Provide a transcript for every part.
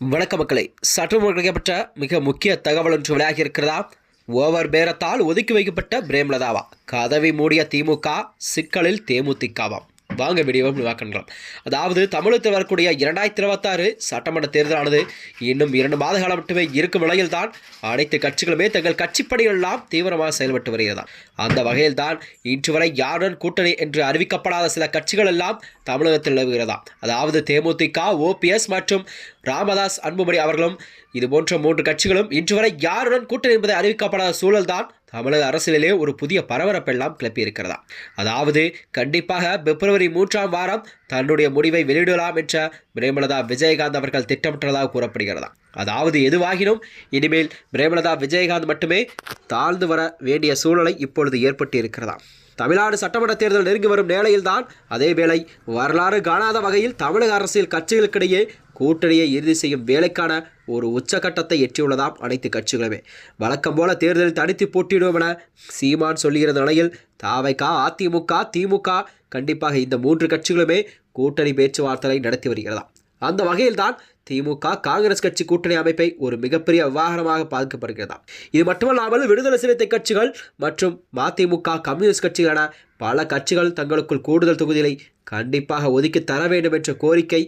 வணக்க மக்களை சற்று கிடைக்கப்பட்ட மிக முக்கிய தகவல் ஒன்று விளையாகி இருக்கிறதா? ஓவர் பேரத்தால் ஒதுக்கி வைக்கப்பட்ட பிரேமலதாவா கதவை மூடிய திமுக சிக்கலில் தேமுதிகவாம். வாங்க வீடியோவை பார்க்கின்றோம் அதாவது தமிழகத்தில் வரக்கூடிய இரண்டாயிரத்தி இருபத்தாறு சட்டமன்ற தேர்தலானது இன்னும் இரண்டு மாத காலம் மட்டுமே இருக்கும் நிலையில் தான் அனைத்து கட்சிகளுமே தங்கள் கட்சிப்பணிகள் எல்லாம் தீவிரமாக செயல்பட்டு வருகிறதா அந்த வகையில் தான் இன்று வரை யாருடன் கூட்டணி என்று அறிவிக்கப்படாத சில கட்சிகள் எல்லாம் தமிழகத்தில் நிலவுகிறதா அதாவது தேமுதிக ஓபிஎஸ் மற்றும் ராமதாஸ் அன்புமணி அவர்களும் இது போன்ற மூன்று கட்சிகளும் இன்று வரை யாருடன் கூட்டணி என்பதை அறிவிக்கப்படாத சூழல்தான் தமிழக அரசியலிலே ஒரு புதிய பரபரப்பெல்லாம் கிளப்பி இருக்கிறதா அதாவது கண்டிப்பாக பிப்ரவரி மூன்றாம் வாரம் தன்னுடைய முடிவை வெளியிடலாம் என்ற பிரேமலதா விஜயகாந்த் அவர்கள் திட்டமிட்டதாக கூறப்படுகிறதா? அதாவது எதுவாகினும் இனிமேல் பிரேமலதா விஜயகாந்த் மட்டுமே தாழ்ந்து வர வேண்டிய சூழலை இப்பொழுது ஏற்பட்டு இருக்கிறதா தமிழ்நாடு சட்டமன்ற தேர்தல் நெருங்கி வரும் நிலையில்தான் அதேவேளை வரலாறு காணாத வகையில் தமிழக அரசியல் கட்சிகளுக்கிடையே கூட்டணியை இறுதி செய்யும் வேலைக்கான ஒரு உச்சகட்டத்தை எட்டியுள்ளதாம் அனைத்து கட்சிகளுமே. வழக்கம் போல தேர்தலில் தனித்து போட்டியிடுவோம் என சீமான் சொல்லுகிற நிலையில் தாவைக்கா அதிமுக திமுக கண்டிப்பாக இந்த மூன்று கட்சிகளுமே கூட்டணி பேச்சுவார்த்தைகளை நடத்தி வருகிறதா அந்த வகையில்தான் திமுக காங்கிரஸ் கட்சி கூட்டணி அமைப்பை ஒரு மிகப்பெரிய விவகாரமாக பார்க்கப்படுகிறதா இது மட்டுமல்லாமல் விடுதலை சிறுத்தை கட்சிகள் மற்றும் மதிமுக கம்யூனிஸ்ட் கட்சிகள் என பல கட்சிகள் தங்களுக்குள் கூடுதல் தொகுதிகளை கண்டிப்பாக ஒதுக்கி தர வேண்டும் என்ற கோரிக்கை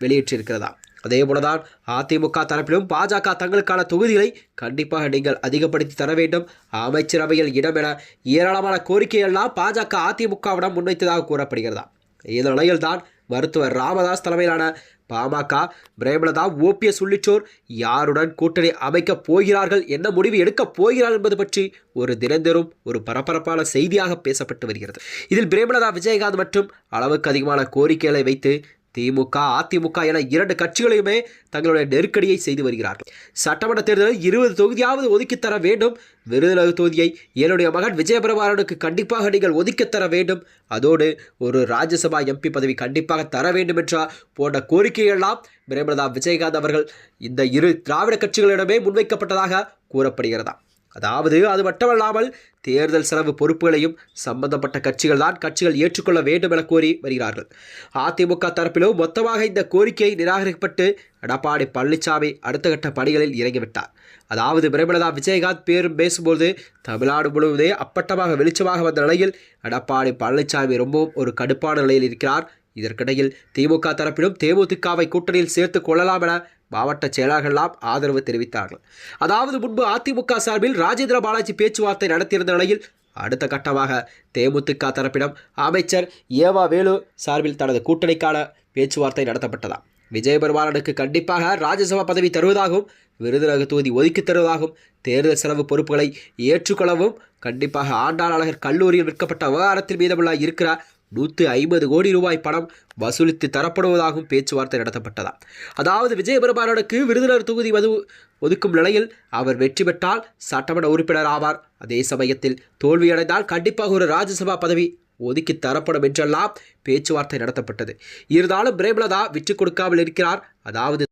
வெளியிட்டிருக்கிறதா அதே போலதான் அதிமுக தரப்பிலும் பாஜக தங்களுக்கான தொகுதிகளை கண்டிப்பாக நீங்கள் அதிகப்படுத்தி தர வேண்டும். அமைச்சரவையில் இடம் என ஏராளமான கோரிக்கைகள்லாம் பாஜக அதிமுகவிடம் முன்வைத்ததாக கூறப்படுகிறதா? இந்த நிலையில்தான் மருத்துவர் ராமதாஸ் தலைமையிலான பாமக பிரேமலதா ஓபிஎஸ் உள்ளிட்டோர் யாருடன் கூட்டணி அமைக்கப் போகிறார்கள் என்ன முடிவு எடுக்கப் போகிறார்கள் என்பது பற்றி ஒரு தினந்தரும் ஒரு பரபரப்பான செய்தியாக பேசப்பட்டு வருகிறது. இதில் பிரேமலதா விஜயகாந்த் மற்றும் அளவுக்கு அதிகமான கோரிக்கைகளை வைத்து திமுக அதிமுக என இரண்டு கட்சிகளையுமே தங்களுடைய நெருக்கடியை செய்து வருகிறார்கள். சட்டமன்ற தேர்தலில் இருபது தொகுதியாவது ஒதுக்கித்தர வேண்டும். விருதுநகர் தொகுதியை என்னுடைய மகன் விஜயபிரபாரனுக்கு கண்டிப்பாக நீங்கள் ஒதுக்கித்தர வேண்டும். அதோடு ஒரு ராஜ்யசபா எம்பி பதவி கண்டிப்பாக தர வேண்டும் என்றால் போன்ற கோரிக்கையெல்லாம் பிரேமலதா விஜயகாந்த் அவர்கள் இந்த இரு திராவிட கட்சிகளிடமே முன்வைக்கப்பட்டதாக கூறப்படுகிறதா அதாவது அது மட்டுமல்லாமல் தேர்தல் செலவு பொறுப்புகளையும் சம்பந்தப்பட்ட கட்சிகள் தான் கட்சிகள் ஏற்றுக்கொள்ள வேண்டும் என கோரி வருகிறார்கள். அதிமுக தரப்பிலும் மொத்தமாக இந்த கோரிக்கை நிராகரிக்கப்பட்டு எடப்பாடி பழனிசாமி அடுத்த கட்ட பணிகளில் இறங்கிவிட்டார். அதாவது பிரேமலதா விஜயகாந்த் பேரும் பேசும்போது தமிழ்நாடு முழுவதே அப்பட்டமாக வெளிச்சமாக வந்த நிலையில் எடப்பாடி பழனிசாமி ரொம்பவும் ஒரு கடுப்பான நிலையில் இருக்கிறார். இதற்கிடையில் திமுக தரப்பிலும் தேமுதிகவை கூட்டணியில் சேர்த்து கொள்ளலாம் என மாவட்ட செயலாளர்களெல்லாம் ஆதரவு தெரிவித்தார்கள். அதாவது முன்பு அதிமுக சார்பில் ராஜேந்திர பாலாஜி பேச்சுவார்த்தை நடத்தியிருந்த நிலையில் அடுத்த கட்டமாக தேமுதிக தரப்பிடம் அமைச்சர் ஏவா வேலு சார்பில் தனது கூட்டணிக்கான பேச்சுவார்த்தை நடத்தப்பட்டதா விஜயபெருமானனுக்கு கண்டிப்பாக ராஜ்யசபா பதவி தருவதாகவும் விருதுநகர் தொகுதி ஒதுக்கி தருவதாகவும் தேர்தல் செலவு பொறுப்புகளை ஏற்றுக்கொள்ளவும் கண்டிப்பாக ஆண்டாளர் கல்லூரியில் விற்கப்பட்ட விவகாரத்தில் மீதமுள்ள இருக்கிற நூற்று ஐம்பது கோடி ரூபாய் பணம் வசூலித்து தரப்படுவதாகவும் பேச்சுவார்த்தை நடத்தப்பட்டதா அதாவது விஜயபெருமானனுக்கு விருதுநர் தொகுதி வது ஒதுக்கும் நிலையில் அவர் வெற்றி பெற்றால் சட்டமன்ற உறுப்பினர் ஆவார். அதே சமயத்தில் தோல்வியடைந்தால் கண்டிப்பாக ஒரு ராஜ்யசபா பதவி ஒதுக்கி தரப்படும் என்றெல்லாம் பேச்சுவார்த்தை நடத்தப்பட்டது. இருந்தாலும் பிரேமலதா விட்டுக் கொடுக்காமல் இருக்கிறார். அதாவது